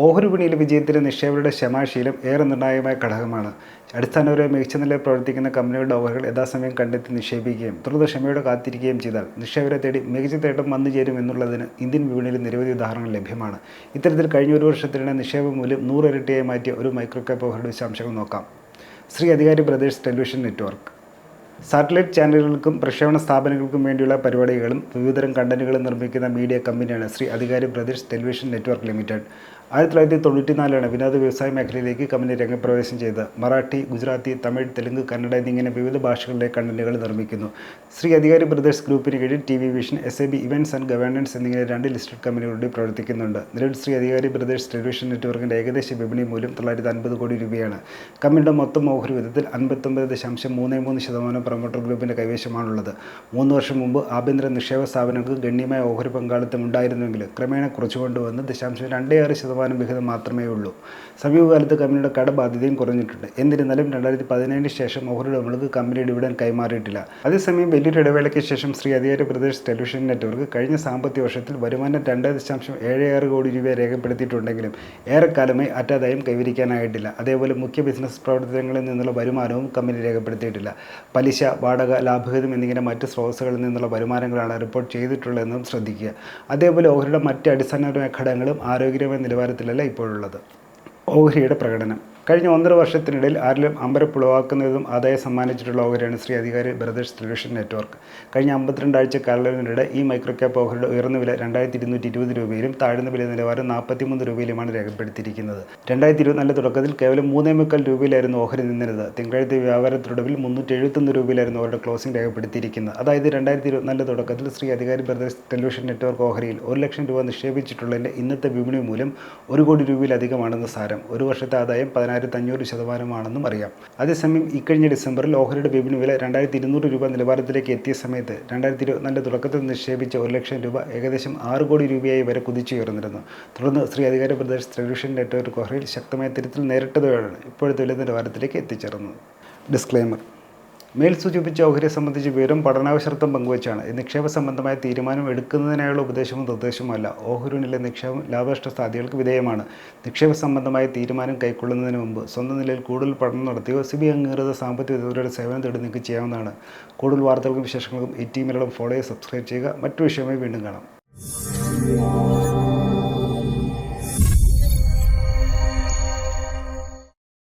ഓഹരി വിപണിയിലെ വിജയത്തിന് നിക്ഷേപകരുടെ ക്ഷമാശീലം ഏറെ നിർണായകമായ ഘടകമാണ്. അടിസ്ഥാനപരമായി മികച്ച നിലയിൽ പ്രവർത്തിക്കുന്ന കമ്പനികളുടെ ഓഹരികൾ യഥാസമയം കണ്ടെത്തി നിക്ഷേപിക്കുകയും തുടർന്ന് ക്ഷമയോടെ കാത്തിരിക്കുകയും ചെയ്താൽ നിക്ഷേപകരെ തേടി മികച്ച നേട്ടം വന്നു ചേരും എന്നുള്ളതിന് ഇന്ത്യൻ വിപണിയിൽ നിരവധി ഉദാഹരണങ്ങൾ ലഭ്യമാണ്. ഇത്തരത്തിൽ കഴിഞ്ഞ ഒരു വർഷത്തിനിടെ നിക്ഷേപ മൂല്യം നൂറ് ഇരട്ടിയായി മാറ്റിയ ഒരു മൈക്രോ ക്യാപ്പ് ഓഹരിയുടെ വിശദാംശങ്ങൾ നോക്കാം. Sri Adhikari brothers television network. Satellite ചാനലുകൾക്കും പ്രക്ഷേപണ സ്ഥാപനങ്ങൾക്കും വേണ്ടിയുള്ള പരിപാടികളും വിവിധതരം കണ്ടന്റുകളും നിർമ്മിക്കുന്ന മീഡിയ കമ്പനിയാണ് Shri Adhikari brothers television network limited. ആയിരത്തി തൊള്ളായിരത്തി തൊണ്ണൂറ്റിനാലിലാണ് വിനോദ വ്യവസായ മേഖലയിലേക്ക് കമ്പനി രംഗപ്രവേശം ചെയ്തത് മറാഠി ഗുജറാത്തി തമിഴ് തെലുങ്ക് കന്നഡ എന്നിങ്ങനെ വിവിധ ഭാഷകളിലെ കണ്ടന്റുകൾ നിർമ്മിക്കുന്നു. ശ്രീ അധികാരി ബ്രദേഴ്സ് ഗ്രൂപ്പിന് കീഴിൽ T V vision S A B events and governance എന്നിങ്ങനെ രണ്ട് ലിസ്റ്റഡ് കമ്പനികളുടെ പ്രവർത്തിക്കുന്നുണ്ട്. നിലവിൽ ശ്രീ അധികാരി ബ്രദേഴ്സ് ടെലിവിഷൻ നെറ്റ്വർക്കിന്റെ ഏകദേശ വിപണി മൂല്യം തൊള്ളായിരത്തി അൻപത് കോടി രൂപയാണ്. കമ്പനിയുടെ മൊത്തം ഓഹരി വിധത്തിൽ അൻപത്തൊമ്പത് ദശാംശം മൂന്ന് മൂന്ന് ശതമാനം പ്രൊമോട്ടർ ഗ്രൂപ്പിന്റെ കൈവശമാണുള്ളത്. മൂന്ന് വർഷം മുമ്പ് ആഭ്യന്തര നിക്ഷേപ സ്ഥാപനങ്ങൾക്ക് ഗണ്യമായ ഓഹരി പങ്കാളിത്തം ഉണ്ടായിരുന്നുവെങ്കിലും ക്രമേണ കുറച്ചുകൊണ്ടുവന്ന് ദശാംശം രണ്ട് ആറ് ശതമാനം വിഹിതം മാത്രമേ ഉള്ളൂ. സമീപകാലത്ത് കമ്പനിയുടെ കടബാധ്യതയും കുറഞ്ഞിട്ടുണ്ട്. എന്നിരുന്നാലും രണ്ടായിരത്തി പതിനേഴിന് ശേഷം ഓഹരിയുടെ ഉടമകൾക്ക് കമ്പനി ഡിവിഡൻ കൈമാറിയിട്ടില്ല. അതേസമയം വലിയൊരു ഇടവേളയ്ക്ക് ശേഷം ശ്രീ അധികാര പ്രദേശ് ടെലിവിഷൻ നെറ്റ്വർക്ക് കഴിഞ്ഞ സാമ്പത്തിക വർഷത്തിൽ വരുമാനം രണ്ട് ദശാംശം ഏഴ് ആറ് കോടി രൂപ രേഖപ്പെടുത്തിയിട്ടുണ്ടെങ്കിലും ഏറെക്കാലമായി അറ്റാദായം കൈവരിക്കാനായിട്ടില്ല. അതേപോലെ മുഖ്യ ബിസിനസ് പ്രവർത്തനങ്ങളിൽ നിന്നുള്ള വരുമാനവും കമ്പനി രേഖപ്പെടുത്തിയിട്ടില്ല. പലിശ വാടക ലാഭഹിതം എന്നിങ്ങനെ മറ്റ് സ്രോതസ്സുകളിൽ നിന്നുള്ള വരുമാനങ്ങളാണ് റിപ്പോർട്ട് ചെയ്തിട്ടുള്ളതെന്നും ശ്രദ്ധിക്കുക. അതേപോലെ ഓഹരിയുടെ മറ്റ് അടിസ്ഥാനപരമായ ഘടകങ്ങളും ആരോഗ്യകരമായ നിലവാരത്തിലല്ല ഇപ്പോഴുള്ളത്? ഓഹരിയുടെ പ്രകടനം. കഴിഞ്ഞ ഒന്നര വർഷത്തിനിടയിൽ ആരിലും അമ്പരപ്പുളവാക്കുന്നതും ആദായം സമ്മാനിച്ചിട്ടുള്ള ഓഹരിയാണ് Shri Adhikari brothers television network. കഴിഞ്ഞ അമ്പത്തിരണ്ടാഴ്ച കാലത്തിനിടെ ഈ മൈക്രോ ക്യാപ്പ് ഓഹരിയുടെ ഉയർന്ന വില രണ്ടായിരത്തി ഇരുന്നൂറ്റി ഇരുപത് രൂപയിലും താഴ്ന്ന വില നിലവാരം നാൽപ്പത്തിമൂന്ന് രൂപയിലുമാണ് രേഖപ്പെടുത്തിയിരിക്കുന്നത്. രണ്ടായിരത്തി ഇരുപത്തിനാല് തുടക്കത്തിൽ കേവലം മൂന്നേ മുക്കാൽ രൂപയിലായിരുന്നു ഓഹരി നിന്നിരുന്നത്. തിങ്കളാഴ്ച വ്യാപാരത്തിനൊടുവിൽ മുന്നൂറ്റി എഴുപത്തൊന്ന് രൂപയിലായിരുന്നു അവരുടെ ക്ലോസിംഗ് രേഖപ്പെടുത്തിയിരിക്കുന്നത്. അതായത് രണ്ടായിരത്തി ഇരുപത്തിനാല് തുടക്കത്തിൽ Shri Adhikari brothers television network ഓഹരിയിൽ ഒരു ലക്ഷം രൂപ നിക്ഷേപിച്ചിട്ടുള്ളതിന്റെ ഇന്നത്തെ വിപണി മൂല്യം ഒരു കോടി രൂപയിലധികമാണെന്ന് സാരം. ഒരു വർഷത്തെ ആദായം പതിനായിരത്തി അഞ്ഞൂറ് ശതമാനമാണെന്നും അറിയാം. അതേസമയം ഇക്കഴിഞ്ഞ ഡിസംബറിൽ ഓഹരിയുടെ വിപണി വില രണ്ടായിരത്തി ഇരുന്നൂറ് രൂപ നിലവാരത്തിലേക്ക് എത്തിയ സമയത്ത് രണ്ടായിരത്തി ഇരുപത്തിനാലിന്റെ തുടക്കത്തിൽ നിക്ഷേപിച്ച ഒരു ലക്ഷം രൂപ ഏകദേശം ആറ് കോടി രൂപയായി വരെ കുതിച്ചുയർന്നിരുന്നു. തുടർന്ന് ശ്രീ അധികാര പ്രദേശ് ടെലിവിഷൻ നെറ്റ്വർക്ക് ഓഹരിയിൽ ശക്തമായ തിരുത്തിൽ നേരിട്ടതോടെയാണ് ഇപ്പോഴത്തെ വില നിലവാരത്തിലേക്ക് എത്തിച്ചേർന്നത്. ഡിസ്ക്ലെയിമർ. മേൽ സൂചിപ്പിച്ച ഓഹരിയെ സംബന്ധിച്ച് വിവരം പഠനാവശ്യർത്ഥം പങ്കുവച്ചാണ്. നിക്ഷേപ സംബന്ധമായ തീരുമാനം എടുക്കുന്നതിനായുള്ള ഉപദേശവും നിർദ്ദേശവുമല്ല ഓഹരിയിലെ നിക്ഷേപം ലാഭനഷ്ട സാധ്യതകൾക്ക് വിധേയമാണ്. നിക്ഷേപ സംബന്ധമായ തീരുമാനം കൈക്കൊള്ളുന്നതിന് മുമ്പ് സ്വന്തം നിലയിൽ കൂടുതൽ പഠനം നടത്തിയോ സി ബി അംഗീകൃത സാമ്പത്തിക വിദഗ്ധരുടെ സേവനം തേടി നിങ്ങൾക്ക് ചെയ്യാവുന്നതാണ്. കൂടുതൽ വാർത്തകൾക്കും വിശേഷങ്ങൾക്കും ഈ ടീമിലും ഫോളോ സബ്സ്ക്രൈബ് ചെയ്യുക. മറ്റു വിഷയമായി വീണ്ടും കാണാം.